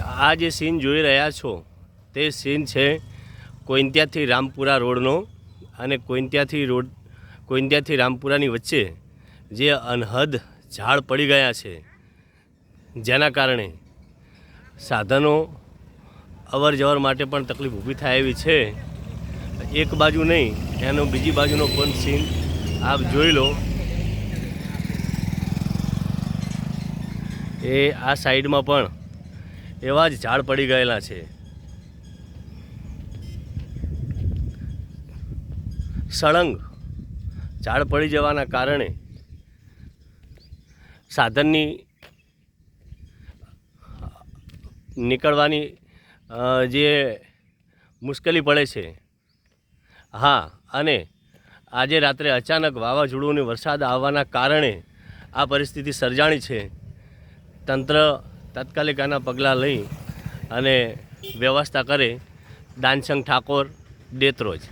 આ જે સીન જોઈ રહ્યા છો, તે સીન છે કોઈન્ત્યાથી રામપુરા રોડનો અને કોઈન્ત્યાથી રોડ કોઈન્ત્યાથી રામપુરાની વચ્ચે જે અનહદ ઝાડ પડી ગયા છે. જેના કારણે સાધનો અવર જવર માટે પણ તકલીફ ઊભી થાય એવી છે. એક બાજુ નહીં, એનો બીજી બાજુનો પણ સીન આપ જોઈ લો. એ આ સાઈડમાં પણ એવા જ ઝાડ પડી ગયેલા છે. સળંગ ઝાડ પડી જવાના કારણે સાધનની, નીકળવાની જે મુશ્કેલી પડે છે. હા, અને આજે રાત્રે અચાનક વાવાઝોડું વરસાદ આવવાના કારણે આ પરિસ્થિતિ સર્જાણી છે. તંત્ર તાત્કાલિક આના પગલાં લઈ અને વ્યવસ્થા કરે દાનસંગ ઠાકોર દેત્રોજ.